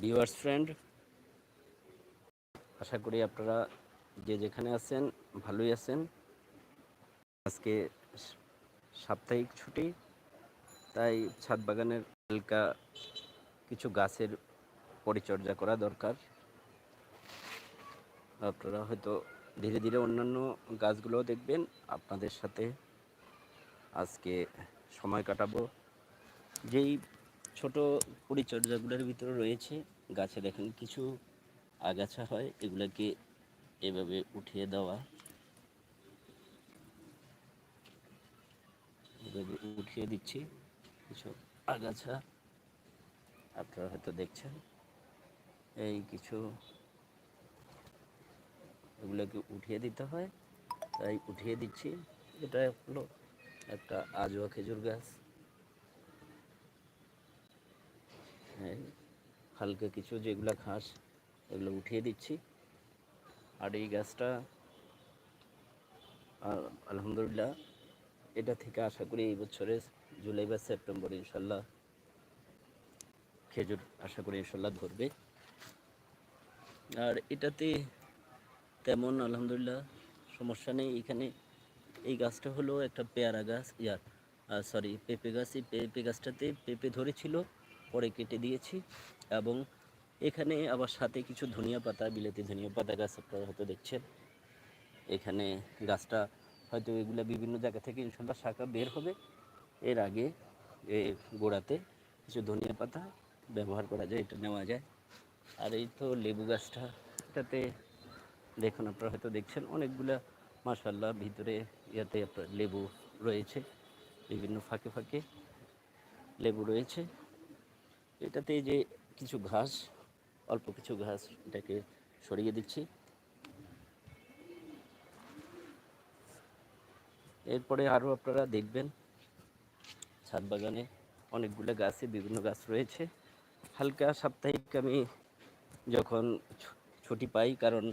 Viewers friend, আশা করি আপনারা যে যেখানে আছেন ভালোই আছেন। আজকে সাপ্তাহিক ছুটি, তাই ছাদ বাগানের হালকা কিছু গাছের পরিচর্যা করা দরকার। আপনারা হয়তো ধীরে ধীরে অন্যান্য গাছগুলোও দেখবেন। আপনাদের সাথে আজকে সময় কাটাবো। যেই ছোট পরিচর্যাগুলোর ভিতরে রয়েছে। গাছে দেখেন কিছু আগাছা হয়, এগুলোকে এভাবে উঠিয়ে দেওয়া। এভাবে উঠিয়ে দিচ্ছি কিছু আগাছা। আপনারা হয়তো দেখছেন, এই কিছু এগুলোকে উঠিয়ে দিতে হয়। তাই উঠিয়ে দিচ্ছি। এটা হলো একটা আজোয়া খেজুর গাছ হ্যাঁ হালকা কিছু যেগুলো ঘাস, এগুলো উঠিয়ে দিচ্ছি। আর এই গাছটা আলহামদুলিল্লাহ, এটা থেকে আশা করি এই বছরে জুলাই বা সেপ্টেম্বর ইনশাল্লাহ, খেজুর আশা করি ইনশাল্লাহ ধরবে। আর এটাতে তেমন আলহামদুলিল্লাহ সমস্যা নেই। এখানে এই গাছটা হলো একটা পেয়ারা গাছ ইয়ার সরি পেঁপে গাছ। এই পেঁপে গাছটাতে পেঁপে ধরেছিল পরে কেটে দিয়েছি এবং এখানে আবার সাথে কিছু ধনিয়া পাতা, বিলেতি ধনিয়া পাতা গাছ আপনারা হয়তো দেখছেন। এখানে গাছটা হয়তো এগুলো বিভিন্ন জায়গা থেকে ইনশাল্লাহ শাখা বের হবে। এর আগে এ গোড়াতে কিছু ধনিয়া পাতা ব্যবহার করা যায়, এটা নেওয়া যায়। আর এই তো লেবু গাছটা, এটাতে দেখুন আপনারা হয়তো দেখছেন, অনেকগুলা মাশাল্লাহ ভিতরে ইয়াতে আপনার লেবু রয়েছে, বিভিন্ন ফাঁকে ফাঁকে লেবু রয়েছে। এটাতে যে কিছু ঘাস, অল্প কিছু ঘাস এটাকে সরিয়ে দিচ্ছি। এরপরে আরও আপনারা দেখবেন, ছাদ বাগানে অনেকগুলো গাছে বিভিন্ন গাছ রয়েছে। হালকা সাপ্তাহিক আমি যখন ছুটি পাই, কারণ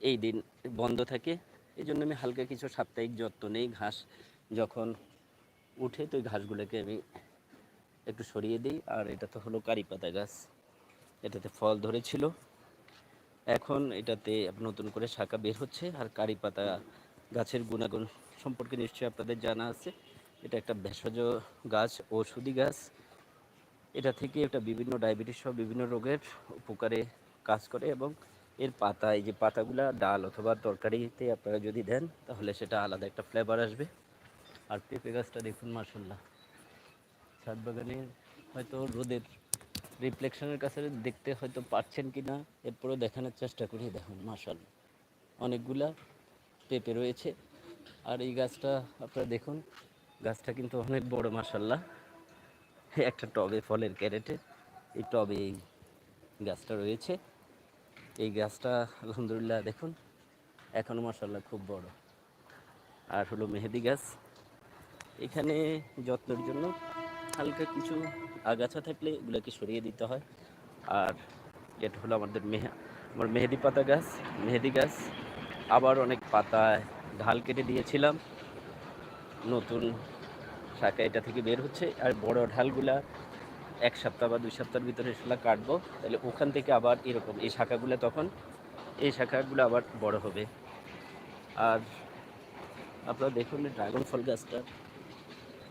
এই দিন বন্ধ থাকে এই জন্য আমি হালকা কিছু সাপ্তাহিক যত্ন নেই। ঘাস যখন উঠে, তো ওই ঘাসগুলোকে আমি একটু সরিয়ে দিই, আর এটা তো হলো কারি পাতা গাছ। এটাতে ফল ধরেছিল। এখন এটাতে নতুন করে শাখা বের হচ্ছে, আর কারি পাতা গাছের গুণাগুণ সম্পর্কে নিশ্চয়ই আপনাদের জানা আছে। এটা একটা ভেষজ গাছ, ঔষধি গাছ। এটা থেকে এটা বিভিন্ন ডায়াবেটিস সহ বিভিন্ন রোগের উপকারে কাজ করে, এবং এর পাতা, এই যে পাতাগুলা ডাল অথবা তরকারিতে আপনারা যদি দেন, তাহলে সেটা আলাদা একটা ফ্লেভার আসবে। আর পেঁপে গাছটা দেখুন মার্শাল্লাহ ছাদ বাগানে হয়তো রোদের রিফ্লেকশনের কাছে দেখতে হয়তো পারছেন কি না এরপরেও দেখানোর চেষ্টা করি। দেখুন মার্শাল্লাহ অনেকগুলা পেঁপে রয়েছে। আর এই গাছটা আপনারা দেখুন, গাছটা কিন্তু অনেক বড় মার্শাল্লাহ একটা টবে, ফলের ক্যারেটে এই টবে এই গাছটা রয়েছে। এই গাছটা, আলহামদুলিল্লাহ, দেখুন এখনও মার্শাল্লাহ খুব বড়। আর হলো মেহেদি গাছ। এখানে যত্নের জন্য হালকা কিছু আগাছা থাকলে এগুলোকে সরিয়ে দিতে হয়। আর এটা হলো আমাদের মেহে, আমার মেহেদি পাতা গাছ, মেহেদি গাছ। আবার অনেক পাতায় ঢাল কেটে দিয়েছিলাম। নতুন শাখা এটা থেকে বের হচ্ছে। আর বড় ঢালগুলা এক সপ্তাহ বা দুই সপ্তাহের ভিতরে সেগুলো কাটবো। তাহলে ওখান থেকে আবার এরকম, এই শাখাগুলো তখন, এই শাখাগুলো আবার বড় হবে। আর আপনারা দেখুন, ড্রাগন ফল গাছটা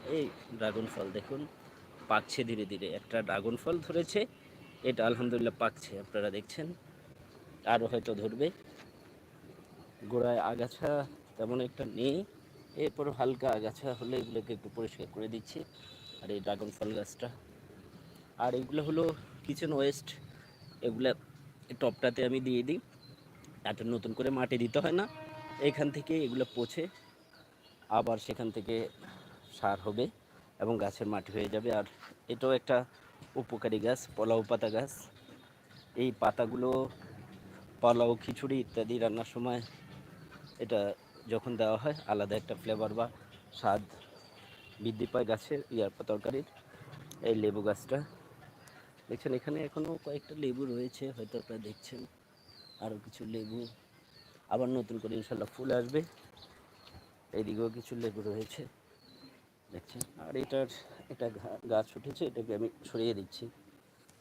এই ড্রাগন ফল দেখুন, পাকছে ধীরে ধীরে। একটা ড্রাগন ফল ধরেছে, এটা আলহামদুলিল্লাহ পাকছে, আপনারা দেখছেন। আরও হয়তো ধরবে। গোড়ায় আগাছা তেমন একটা নেই, এরপর হালকা আগাছা হলে এগুলোকে একটু পরিষ্কার করে দিচ্ছি। আর এই ড্রাগন ফল গাছটা। আর এগুলো হলো কিচেন ওয়েস্ট এগুলা টপটাতে আমি দিয়ে দিই। এত নতুন করে মাটি দিতে হয় না। এখান থেকে এগুলো পচে, আবার সেখান থেকে সার হবে এবং গাছের মাটি হয়ে যাবে। আর এটাও একটা উপকারী গাছ, পোলাও পাতা গাছ। এই পাতাগুলো পোলাও, খিচুড়ি ইত্যাদি রান্নার সময় এটা যখন দেওয়া হয়, আলাদা একটা ফ্লেভার বা স্বাদ বৃদ্ধি পায় গাছের ইয়ারপা তরকারির। এই লেবু গাছটা দেখছেন এখানে এখনও কয়েকটা লেবু রয়েছে, হয়তো আপনারা দেখছেন। আরও কিছু লেবু, আবার নতুন করে ইনশাল্লাহ ফুল আসবে। এইদিকেও কিছু লেবু রয়েছে। দেখছেন? আর এটার একটা ঘা- গাছ উঠেছে, এটাকে আমি সরিয়ে দিচ্ছি।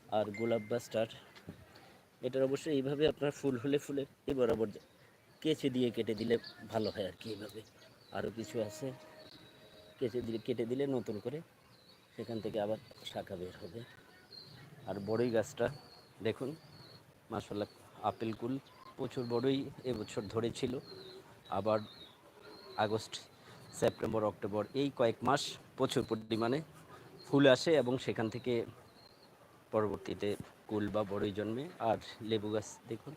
আর গোলাপ গাছটার এটার অবশ্যই এইভাবে আপনার ফুল হলে ফুলের এই বরাবর কেচে দিয়ে কেটে দিলে ভালো হয় আর কি এইভাবে। আরও কিছু আছে, কেচে দিলে কেটে দিলে নতুন করে সেখান থেকে আবার শাখা বের হবে। আর বড়ই গাছটা, দেখুন মাসাল্লাহ আপেল কুল প্রচুর বড়ই এবছর ধরেছিল। আবার আগস্ট সেপ্টেম্বর, অক্টোবর, এই কয়েক মাস প্রচুর পরিমাণে ফুল আসে এবং সেখান থেকে পরবর্তীতে কুল বা বড়ই জন্মে। আর লেবু গাছ দেখুন,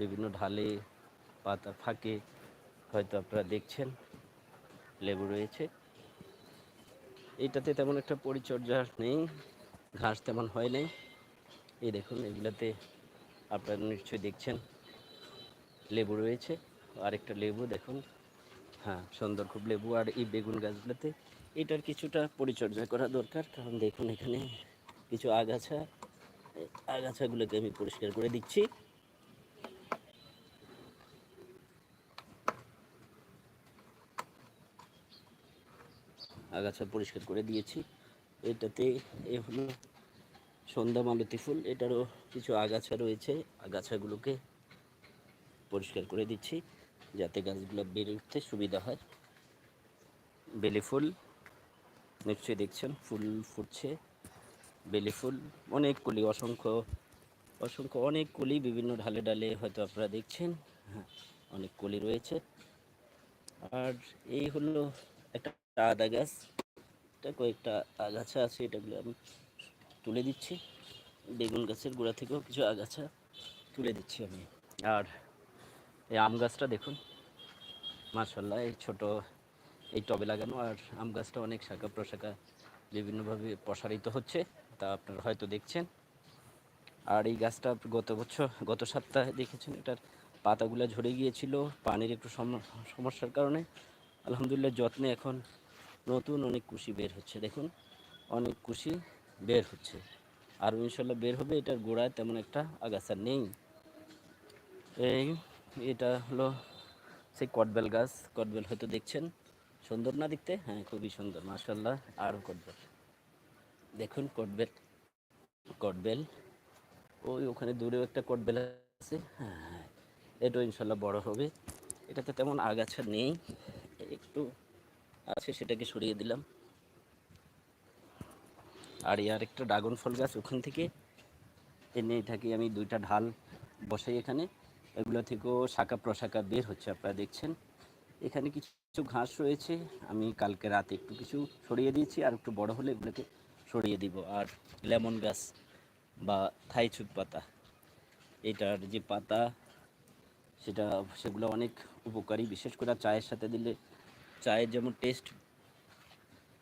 বিভিন্ন ঢালে পাতা ফাঁকে, হয়তো আপনারা দেখছেন, লেবু রয়েছে। এইটাতে তেমন একটা পরিচর্যা নেই, ঘাস তেমন হয় নাই। এই দেখুন, এগুলাতে আপনারা নিশ্চয়ই দেখছেন, লেবু রয়েছে। আরেকটা লেবু দেখুন হ্যাঁ সুন্দর খুব লেবু আর এই বেগুন গাছগুলোতে এটার কিছুটা পরিচর্যা করা দরকার, কারণ দেখুন এখানে কিছু আগাছা, আগাছাগুলোকে আমি পরিষ্কার করে দিচ্ছি। আগাছা পরিষ্কার করে দিয়েছি। এটাতে এ হলো সন্ধ্যা মালতী ফুল, এটারও কিছু আগাছা রয়েছে, আগাছাগুলোকে পরিষ্কার করে দিচ্ছি। যাতে গাছগুলো বেড়ে উঠতে সুবিধা হয়। বেলি ফুল, নিশ্চয়ই দেখছেন, ফুল ফুটছে, বেলি ফুল, অনেক কলি, অসংখ্য অসংখ্য অনেক কলি বিভিন্ন ঢালে ডালে হয়তো আপনারা দেখছেন হ্যাঁ অনেক কলি রয়েছে। আর এই হলো একটা আদা গাছ, এটা কয়েকটা আগাছা আছে, এটাগুলো আমি তুলে দিচ্ছি। বেগুন গাছের গোড়া থেকেও কিছু আগাছা তুলে দিচ্ছি আমি। আর এই আম গাছটা দেখুন। মার্শাল্লাহ এই ছোট এই টবে লাগানো আর আম গাছটা অনেক শাখা প্রশাখা বিভিন্নভাবে প্রসারিত হচ্ছে, তা আপনারা হয়তো দেখছেন। আর এই গাছটা গত বছর, গত সপ্তাহে দেখেছেন, এটার পাতাগুলো ঝরে গিয়েছিল, পানির একটু সম- সমস্যার কারণে। আলহামদুলিল্লাহ, যত্নে এখন নতুন অনেক কুশি বের হচ্ছে, দেখুন। অনেক কুশি বের হচ্ছে। আর ইনশাল্লাহ বের হবে, এটার গোড়ায় তেমন একটা আগাছা নেই। এই এটা হলো সেই কটবেল গাছ। কটবেল হয়তো দেখছেন। সুন্দর না দেখতে? হ্যাঁ খুবই সুন্দর মাশাল্লাহ আরও কটবেল। দেখুন কটবেল কটবেল। ওই ওখানে দূরেও একটা কটবেল আছে। হ্যাঁ হ্যাঁ এটাও ইনশাল্লাহ বড় হবে। এটাতে তেমন আগাছা নেই। একটু আছে, সেটাকে সরিয়ে দিলাম। আর ইয়ার একটা ড্রাগন ফল গাছ ওখান থেকে এনে থাকি আমি দুইটা ঢাল বসাই এখানে। এগুলো থেকেও শাখা প্রশাখা বের হচ্ছে, আপনারা দেখছেন। এখানে কিছু ঘাস রয়েছে, আমি কালকে রাতে একটু কিছু সরিয়ে দিয়েছি, আর একটু বড় হলে এগুলোকে সরিয়ে দিব। আর লেমন গাছ বা থাইছুট পাতা, এটার যে পাতা, সেটা, সেগুলো অনেক উপকারী, বিশেষ করে চায়ের সাথে দিলে চায়ের যেমন টেস্ট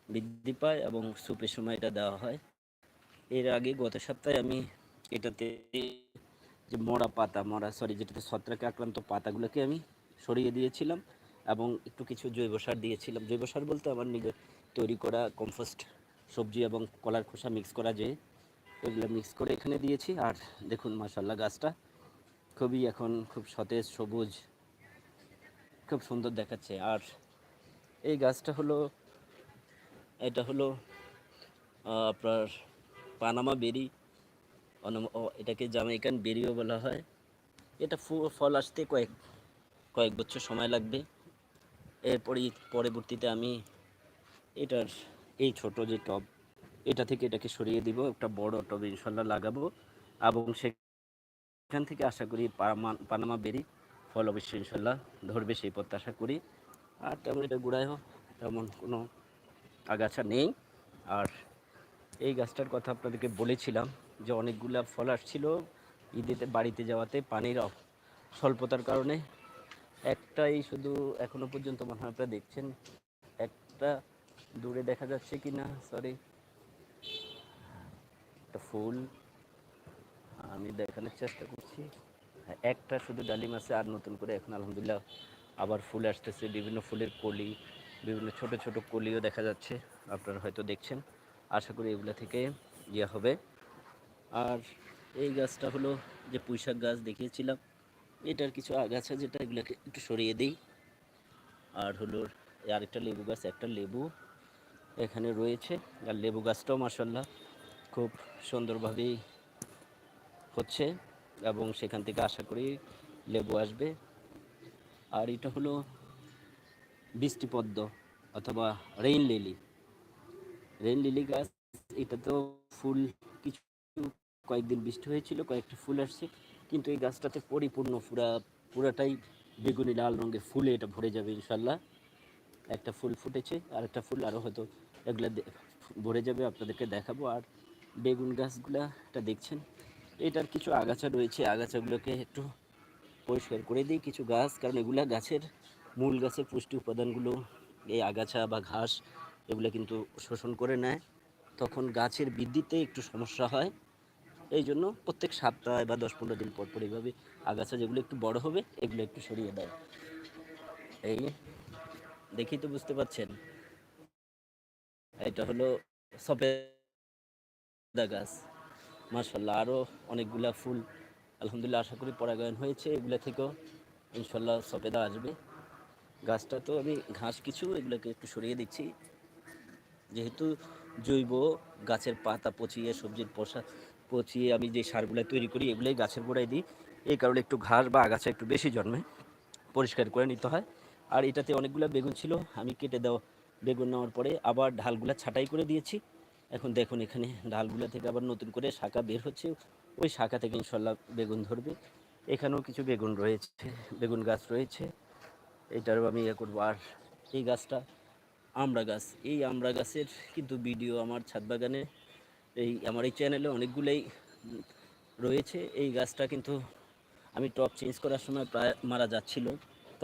বৃদ্ধি পায় এবং স্যুপের সময় এটা দেওয়া হয়। এর আগে গত সপ্তাহে আমি এটাতে যে মরা পাতা, মরা সরি যেটাতে ছত্রাকে আক্রান্ত পাতাগুলোকে আমি সরিয়ে দিয়েছিলাম এবং একটু কিছু জৈব সার দিয়েছিলাম। জৈব সার বলতে আমার নিজের তৈরি করা কম্পোস্ট সবজি এবং কলার খোসা মিক্স করা যে ওইগুলো মিক্স করে এখানে দিয়েছি। আর দেখুন মাসাল্লাহ গাছটা খুবই এখন খুব সতেজ, সবুজ, খুব সুন্দর দেখাচ্ছে। আর এই গাছটা হলো, এটা হলো আপনার পানামা বেরি এটাকে জামাইকান বেরিও বলা হয়। এটা ফল আসতে কয়েক কয়েক বছর সময় লাগবে। এরপরই পরবর্তীতে আমি এটার, এই ছোট যে টব, এটা থেকে এটাকে সরিয়ে দিব। একটা বড় টব ইনশাল্লাহ লাগাবো। এবং সেখান থেকে আশা করি পানামা পানামা বেরি ফল অবশ্যই ইনশাল্লাহ ধরবে সেই প্রত্যাশা করি। আর তেমন এটা গুড়ায়ও, তেমন কোনো আগাছা নেই। আর এই গাছটার কথা আপনাদেরকে বলেছিলাম। যে অনেকগুলা ফল আসছিল ঈদেতে বাড়িতে যাওয়াতে পানির স্বল্পতার কারণে। একটাই শুধু এখনও পর্যন্ত মনে হয় আপনারা দেখছেন। একটা দূরে দেখা যাচ্ছে কি না সরি একটা ফুল। আমি দেখানোর চেষ্টা করছি। হ্যাঁ, একটা শুধু ডালিম আছে আর নতুন করে এখন আলহামদুলিল্লাহ আবার ফুল আসতেছে। বিভিন্ন ফুলের কলি বিভিন্ন ছোট ছোট কলিও দেখা যাচ্ছে। আপনারা হয়তো দেখছেন। আশা করি এগুলো থেকে ইয়ে হবে। আর এই গাছটা হলো যে পুঁইশাক গাছ দেখিয়েছিলাম। এটার কিছু আগাছা যেটা এগুলোকে একটু সরিয়ে দিই। আর হলো আরেকটা লেবু গাছ, একটা লেবু এখানে রয়েছে। আর লেবু গাছটাও মাসাল্লাহ খুব সুন্দরভাবেই হচ্ছে এবং সেখান থেকে আশা করি লেবু আসবে। আর এটা হলো বৃষ্টিপদ্ম অথবা রেইন লিলি রেইন লিলি গাছ এটা তো ফুল কিছু কয়েকদিন বৃষ্টি হয়েছিল, কয়েকটি ফুল আসছে, কিন্তু এই গাছটাতে পরিপূর্ণ পুরা, পুরাটাই বেগুনি লাল রঙের ফুলে এটা ভরে যাবে ইনশাল্লাহ একটা ফুল ফুটেছে আর একটা ফুল আরও হয়তো এগুলা ভরে যাবে, আপনাদেরকে দেখাবো। আর বেগুন গাছগুলা, এটা দেখছেন, এটার কিছু আগাছা রয়েছে, আগাছাগুলোকে একটু পরিষ্কার করে দিই। কিছু গাছ, কারণ এগুলা গাছের মূল গাছের পুষ্টি উপাদানগুলো, এই আগাছা বা ঘাস, এগুলো কিন্তু শোষণ করে নেয়। তখন গাছের বৃদ্ধিতে একটু সমস্যা হয়। এই জন্য প্রত্যেক সপ্তাহে বা দশ পনেরো দিন পর পর এইভাবে আগাছা যেগুলো একটু বড় হবে, এগুলো একটু সরিয়ে দেয় এই দেখি তো বুঝতে পারছেন। এটা হলো সপেদা গাছ। মার্শাল্লাহ আরও অনেকগুলা ফুল আলহামদুলিল্লাহ আশা করি পরাগায়ন হয়েছে। এগুলো থেকেও ইনশাল্লাহ সপেদা আসবে। গাছটা তো আমি ঘাস কিছু এগুলোকে একটু সরিয়ে দিচ্ছি। যেহেতু জৈব গাছের পাতা পচিয়ে সবজির পচা পচিয়ে আমি যে সারগুলো তৈরি করি, এগুলোই গাছের গোড়ায় দিই। এই কারণে একটু ঘাস বা আগাছা একটু বেশি জন্মে, পরিষ্কার করে নিতে হয়। আর এটাতে অনেকগুলো বেগুন ছিল, আমি কেটে দেওয়া বেগুন নেওয়ার পরে আবার ঢালগুলো ছাঁটাই করে দিয়েছি। এখন দেখুন এখানে ঢালগুলো থেকে আবার নতুন করে শাখা বের হচ্ছে। ওই শাখা থেকে ইনশাল্লাহ বেগুন ধরবে। এখানেও কিছু বেগুন রয়েছে, বেগুন গাছ রয়েছে। এটারও আমি ইয়ে করব। আর এই গাছটা আমড়া গাছ, এই আমড়া গাছের কিন্তু ভিডিও আমার ছাদ বাগানে এই আমার এই চ্যানেলে অনেকগুলোই রয়েছে। এই গাছটা কিন্তু আমি টপ চেঞ্জ করার সময় প্রায় মারা যাচ্ছিল।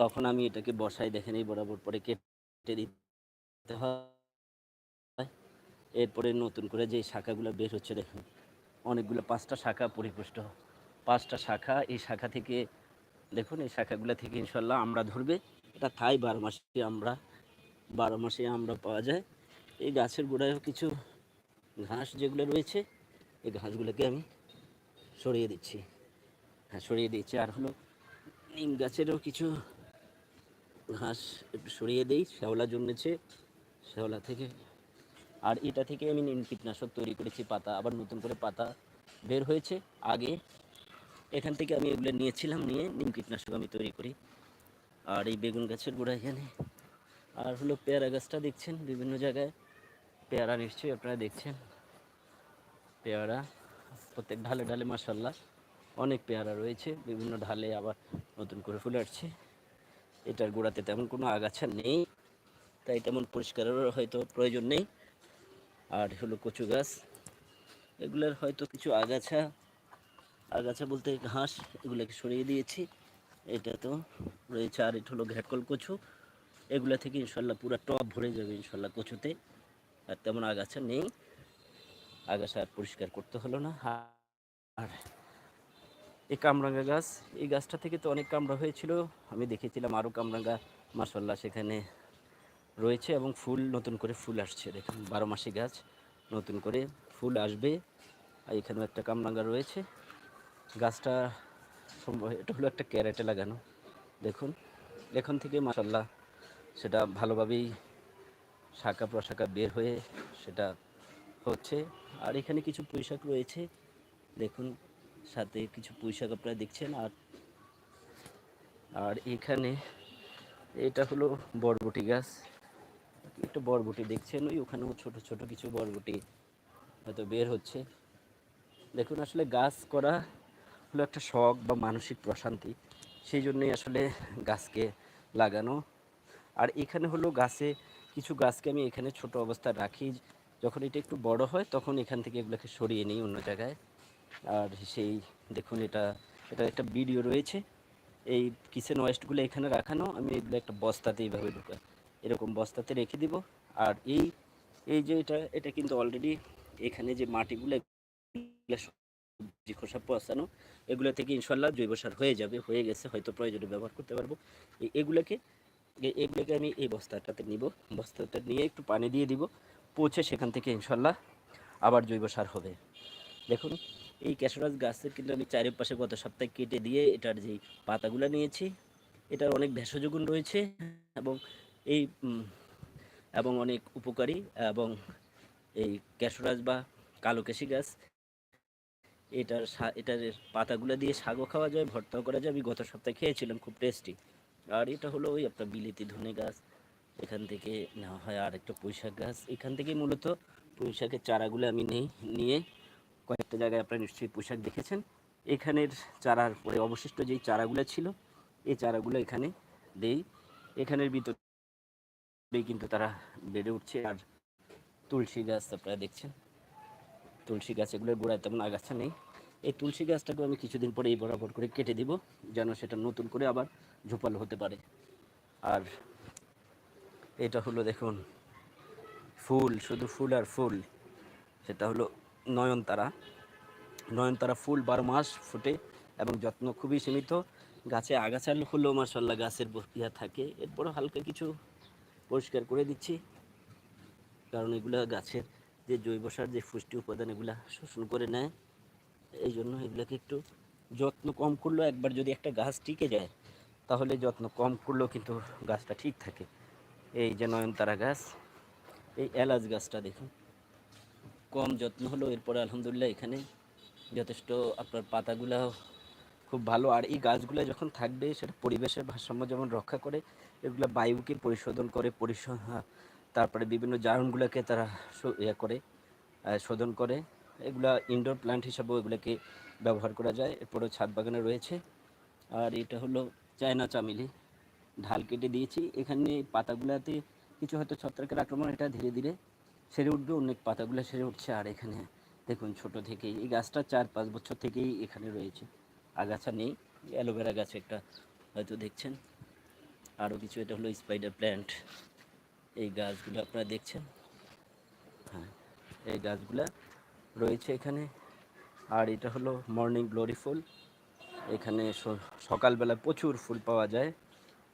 তখন আমি এটাকে বসাই, দেখেন এই বরাবর পরে কেটে দিতে হয়। এরপরে নতুন করে যে শাখাগুলো বের হচ্ছে, দেখুন, অনেকগুলো, পাঁচটা শাখা পরিপুষ্ট। পাঁচটা শাখা, এই শাখা থেকে, দেখুন, এই শাখাগুলো থেকে ইনশাল্লাহ আমরা ধরবে। এটা থাই বারো মাসে আমরা, বারো মাসে আমরা পাওয়া যায়। এই গাছের গোড়ায়ও কিছু ঘাস যেগুলো রয়েছে, এই ঘাসগুলোকে আমি সরিয়ে দিচ্ছি। হ্যাঁ সরিয়ে দিচ্ছি আর হলো নিম গাছেরও কিছু ঘাস একটু সরিয়ে দিই, শ্যাওলা জন্মেছে। শ্যাওলা থেকে, আর এটা থেকে আমি নিম কীটনাশক তৈরি করেছি, পাতা, আবার নতুন করে পাতা বের হয়েছে। আগে এখান থেকে আমি এগুলো নিয়েছিলাম, নিয়ে নিম কীটনাশক আমি তৈরি করি। আর এই বেগুন গাছের গোড়া এখানে। আর হলো পেয়ারা গাছটা দেখছেন বিভিন্ন জায়গায়। পেয়ারা নিশ্চয়ই আপনারা দেখছেন। পেয়ারা, প্রত্যেক ঢালে ঢালে মাসাল্লাহ অনেক পেয়ারা রয়েছে। বিভিন্ন ঢালে আবার নতুন করে ফুলে আসছে। এটার গোড়াতে তেমন কোনো আগাছা নেই, তাই তেমন পরিষ্কারেরও হয়তো প্রয়োজন নেই। আর হলো কচু গাছ, এগুলোর হয়তো কিছু আগাছা আগাছা বলতে ঘাস, এগুলোকে সরিয়ে দিয়েছি। এটা তো রয়েছে, আর এটা হলো ঘ্যাটকল কচু। এগুলা থেকে ইনশাল্লাহ পুরো টপ ভরে যাবে ইনশাল্লাহ কচুতে। আর তেমন আগাছা নেই। আগাছা আর পরিষ্কার করতে হলো না। আর এই কামরাঙ্গা গাছ, এই গাছটা থেকে তো অনেক কামড়া হয়েছিল। আমি দেখেছিলাম আরও কামরাঙ্গা মাসাল্লাহ সেখানে রয়েছে এবং ফুল নতুন করে ফুল আসছে। দেখুন, বারো মাসি গাছ, নতুন করে ফুল আসবে। আর এখানেও একটা কামরাঙ্গা রয়েছে। গাছটা সম্ভব, এটা হলো একটা ক্যারেটে লাগানো। দেখুন, এখান থেকে মাসাল্লাহ সেটা ভালোভাবেই শাখা প্রশাখা বের হয়ে সেটা হচ্ছে। আর এখানে কিছু পুঁইশাক রয়েছে। দেখুন, সাথে কিছু পুঁইশাক আপনারা দেখছেন। আর আর এখানে এটা হলো বরবটি গাছ। একটু বরবটি দেখছেন? ওই ওখানেও ছোট ছোট কিছু বরবটি হয়তো বের হচ্ছে। দেখুন, আসলে গাছ করা হলো একটা শখ বা মানসিক প্রশান্তি। সেই জন্যই আসলে গাছকে লাগানো। আর এখানে হলো গাছে কিছু গাছকে আমি এখানে ছোট অবস্থায় রাখি। যখন এটা একটু বড় হয়, তখন এখান থেকে এগুলোকে সরিয়ে নিই অন্য জায়গায়। আর সেই, দেখুন এটা এটা একটা ভিডিও রয়েছে। এই কিচেন ওয়েস্টগুলো এখানে রাখানো, আমি এগুলো একটা বস্তাতে এইভাবে ঢুকা, এরকম বস্তাতে রেখে দিব। আর এই এই যে এটা এটা কিন্তু অলরেডি এখানে যে মাটিগুলো সবজি খোসা পচানো, এগুলো থেকে ইনশাল্লাহ জৈব সার হয়ে যাবে, হয়ে গেছে, হয়তো প্রয়োজনে ব্যবহার করতে পারব। এগুলোকে এগুলোকে আমি এই বস্তাটাতে নিব। বস্তাটা নিয়ে একটু পানি দিয়ে দিব। পচে সেখান থেকে ইনশাল্লাহ আবার জৈব সার হবে। দেখুন, এই ক্যাশরাজ গাছের কিন্তু আমি চারিপাশে গত সপ্তাহে কেটে দিয়ে এটার যেই পাতাগুলো নিয়েছি, এটার অনেক ভেষজ গুণ রয়েছে এবং এই এবং অনেক উপকারী এবং এই ক্যাশরাজ বা কালো কেশি গাছ, এটার এটার পাতাগুলো দিয়ে শাকও খাওয়া যায়, ভর্তাও করা যায়। আমি গত সপ্তাহে খেয়েছিলাম, খুব টেস্টি। আর এটা হলো ওই আপনার বিলেতি ধনে গাছ। এখান থেকে নেওয়া হয় আর একটা পুঁইশাক গাছ। এখান থেকে মূলত পুঁইশাকের চারাগুলো আমি নেই, নিয়ে কয়েকটা জায়গায় আপনারা নিশ্চয়ই পোশাক দেখেছেন। এখানের চারার পরে অবশিষ্ট যেই চারাগুলো ছিল, এই চারাগুলো এখানে দেই। এখানের ভিতর কিন্তু তারা বেড়ে উঠছে। আর তুলসী গাছ আপনারা দেখছেন। তুলসী গাছ, এগুলোর গোড়ায় তেমন আগাছা নেই। এই তুলসী গাছটাকেও আমি কিছুদিন পরে এই বরাবর করে কেটে দিব, যেন সেটা নতুন করে আবার ঝোপালো হতে পারে। আর এটা হলো দেখুন, ফুল, শুধু ফুল আর ফুল। সেটা হলো নয়নতারা। নয়নতারা ফুল বারো মাস ফুটে এবং যত্ন খুবই সীমিত। গাছে আগাছাল হলেও মার্শাল্লাহ গাছের ইয়া থাকে। এরপরও হালকা কিছু পরিষ্কার করে দিচ্ছি। কারণ এগুলা গাছের যে জৈব সার, যে পুষ্টি উপাদান, এগুলা শোষণ করে নেয়। এই জন্য এগুলাকে একটু যত্ন কম করলেও একবার যদি একটা গাছ টিকে যায় তাহলে যত্ন কম করলেও কিন্তু গাছটা ঠিক থাকে। এই যে নয়নতারা গাছ, এই এলাচ গাছটা দেখুন। কম যত্ন হলো এরপরে আলহামদুলিল্লাহ এখানে যথেষ্ট আপনার পাতাগুলা খুব ভালো। আর এই গাছগুলো যখন থাকবে, সেটা পরিবেশের ভারসাম্য যেমন রক্ষা করে, এগুলো বায়ুকে পরিশোধন করে পরিশোধ তারপরে বিভিন্ন জারণগুলোকে তারা ইয়ে করে শোধন করে। এগুলা ইনডোর প্ল্যান্ট হিসাবেও এগুলোকে ব্যবহার করা যায়। এরপরেও ছাদ বাগানে রয়েছে। আর এটা হলো চায়না চামেলি ঢাল কেটে দিয়েছি। এখানে পাতাগুলাতে কিছু হয়তো ছত্রাকের আক্রমণ, এটা ধীরে ধীরে সেরে উঠবে, অনেক পাতাগুলো সেরে উঠছে। আর এখানে দেখুন, ছোট থেকেই এই গাছটা চার পাঁচ বছর থেকেই এখানে রয়েছে। আগাছা নেই, অ্যালোভেরা গাছ একটা হয়তো দেখছেন। আরও কিছু, এটা হলো স্পাইডার প্ল্যান্ট এই গাছগুলো আপনারা দেখছেন? হ্যাঁ এই গাছগুলা রয়েছে এখানে। আর এটা হলো মর্নিং গ্লোরি ফুল। এখানে সকালবেলা প্রচুর ফুল পাওয়া যায়।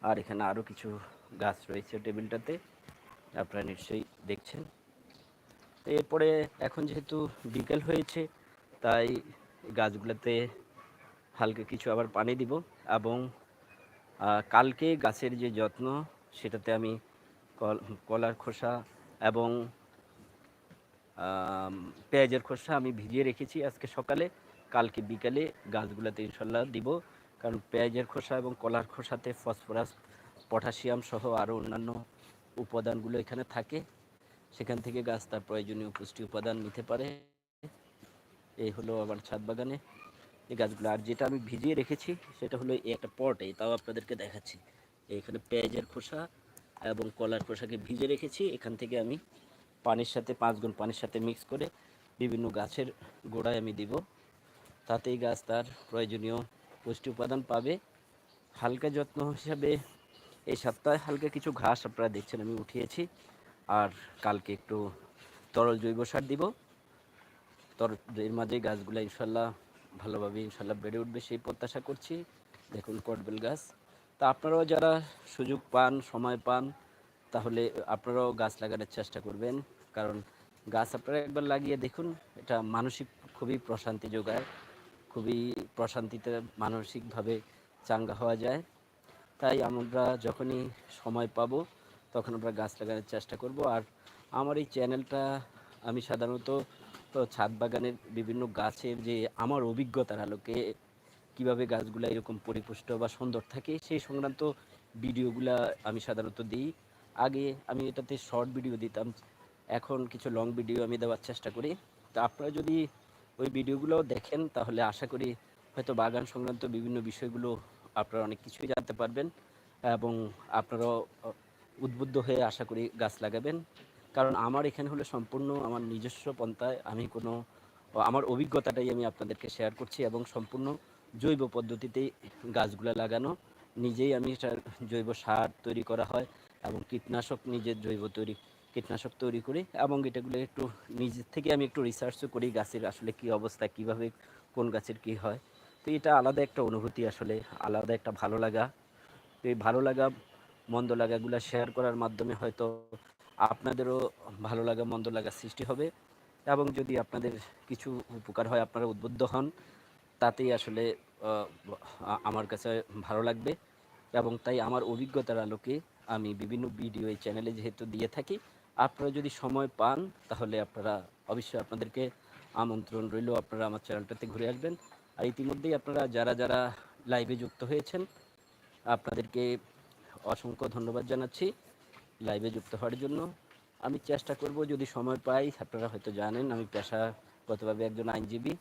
আর এখানে আরও কিছু গাছ রয়েছে টেবিলটাতে, আপনারা নিশ্চয়ই দেখছেন। তো এরপরে এখন যেহেতু বিকেল হয়েছে, তাই গাছগুলোতে হালকা কিছু আবার পানি দিব এবং কালকে গাছের যে যত্ন, সেটাতে আমি কল- কলার খোসা এবং পেঁয়াজের খোসা আমি ভিজিয়ে রেখেছি আজকে সকালে। কালকে বিকালে গাছগুলোতে ইনশাল্লাহ দিব। কারণ পেঁয়াজের খোসা এবং কলার খোসাতে ফসফরাস, পটাশিয়াম সহ আরও অন্যান্য উপাদানগুলো এখানে থাকে। সেখান থেকে গাছ তার প্রয়োজনীয় পুষ্টি উপাদান নিতে পারে। এই হলো আমার ছাদ বাগানে। এই গাছগুলো, আর যেটা আমি ভিজিয়ে রেখেছি, সেটা হলো এই একটা পটে তাও আপনাদেরকে দেখাচ্ছি। এখানে পেঁয়াজের খোসা এবং কলার খোসাকে ভিজে রেখেছি। এখান থেকে আমি পানির সাথে, পাঁচ গুণ পানির সাথে মিক্স করে বিভিন্ন গাছের গোড়ায় আমি দিব। তাতেই গাছ তার প্রয়োজনীয় পুষ্টি উপাদান পাবে। হালকা যত্ন হিসাবে এই সপ্তাহে হালকা কিছু ঘাস আপনারা দেখছেন আমি উঠিয়েছি। আর কালকে একটু তরল জৈব সার দিব। তর, এর মাঝে গাছগুলো ইনশাল্লাহ ভালোভাবে ইনশাল্লাহ বেড়ে উঠবে সেই প্রত্যাশা করছি। দেখুন কটবেল গাছ। তা আপনারাও যারা সুযোগ পান, সময় পান, তাহলে আপনারাও গাছ লাগানোর চেষ্টা করবেন। কারণ গাছ আপনারা একবার লাগিয়ে দেখুন, এটা মানসিক খুবই প্রশান্তি যোগায়। খুবই প্রশান্তিতে মানসিকভাবে চাঙ্গা হওয়া যায়। তাই আমরা যখনই সময় পাব, তখন আমরা গাছ লাগানোর চেষ্টা করব। আর আমার এই চ্যানেলটা আমি সাধারণত ছাদ বাগানের বিভিন্ন গাছের যে আমার অভিজ্ঞতার আলোকে কীভাবে গাছগুলো এরকম পরিপুষ্ট বা সুন্দর থাকে, সেই সংক্রান্ত ভিডিওগুলা আমি সাধারণত দিই। আগে আমি এটাতে শর্ট ভিডিও দিতাম, এখন কিছু লং ভিডিও আমি দেওয়ার চেষ্টা করি। তো আপনারা যদি ওই ভিডিওগুলো দেখেন, তাহলে আশা করি হয়তো বাগান সংক্রান্ত বিভিন্ন বিষয়গুলো আপনারা অনেক কিছুই জানতে পারবেন এবং আপনারাও উদ্বুদ্ধ হয়ে আশা করি গাছ লাগাবেন। কারণ আমার এখানে হলো সম্পূর্ণ আমার নিজস্ব পন্থায় আমি কোনো, আমার অভিজ্ঞতাটাই আমি আপনাদেরকে শেয়ার করছি এবং সম্পূর্ণ জৈব পদ্ধতিতেই গাছগুলো লাগানো। নিজেই আমি জৈব সার তৈরি করা হয় এবং কীটনাশক নিজের জৈব তৈরি কীটনাশক তৈরি করি এবং এটাগুলো একটু নিজের থেকে আমি একটু রিসার্চও করি গাছের আসলে কি অবস্থা, কীভাবে, কোন গাছের কি হয়। তো এটা আলাদা একটা অনুভূতি আসলে, আলাদা একটা ভালো লাগা। তো এই ভালো লাগা, মন্দ লাগাগুলো শেয়ার করার মাধ্যমে হয়তো আপনাদেরও ভালো লাগা, মন্দ লাগা সৃষ্টি হবে এবং যদি আপনাদের কিছু উপকার হয়, আপনারা উদ্বুদ্ধ হন, তাতেই আসলে আমার কাছে ভালো লাগবে এবং তাই আমার অভিজ্ঞতার আলোকে আমি বিভিন্ন ভিডিও এই চ্যানেলে যেহেতু দিয়ে থাকি আপনারা যদি সময় পান, তাহলে আপনারা অবশ্যই আপনাদেরকে আমন্ত্রণ রইল। আপনারা আমার চ্যানেলটাতে ঘুরে আসবেন। আর ইতিমধ্যেই আপনারা যারা যারা লাইভে যুক্ত হয়েছেন, আপনাদেরকে অসংখ্য ধন্যবাদ জানাচ্ছি লাইভে যুক্ত হওয়ার জন্য। আমি চেষ্টা করব যদি সময় পাই, আপনারা হয়তো জানেন, আমি পেশাগতভাবে একজন আইনজীবী।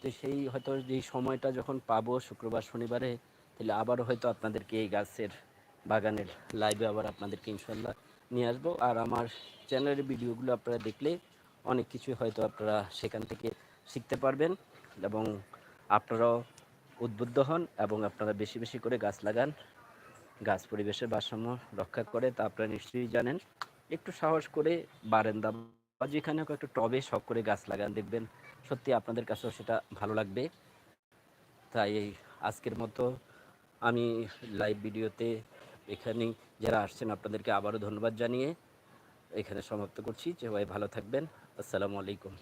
তো সেই হয়তো যেই সময়টা যখন পাবো শুক্রবার, শনিবারে, তাহলে আবারও হয়তো আপনাদেরকে এই গাছের বাগানের লাইভে আবার আপনাদেরকে ইনশাল্লাহ নিয়ে আসব। আর আমার চ্যানেলের ভিডিওগুলো আপনারা দেখলে অনেক কিছু হয়তো আপনারা সেখান থেকে শিখতে পারবেন এবং আপনারাও উদ্বুদ্ধ হন এবং আপনারা বেশি বেশি করে গাছ লাগান, গাছ পরিবেশের ভারসাম্য রক্ষা করে। তা আপনারা নিশ্চয়ই জানেন। একটু সাহস করে বারান্দা বা যেখানে হোক একটু টবে শখ করে গাছ লাগান, দেখবেন সত্যি আপনাদের কাছেও সেটা ভালো লাগবে। তাই আজকের মতো আমি লাইভ ভিডিওতে এখানেই যারা আসছেন, আপনাদেরকে আবারও ধন্যবাদ জানিয়ে এখানে সমাপ্ত করছি। যে ভাই ভালো থাকবেন। আসসালামু আলাইকুম।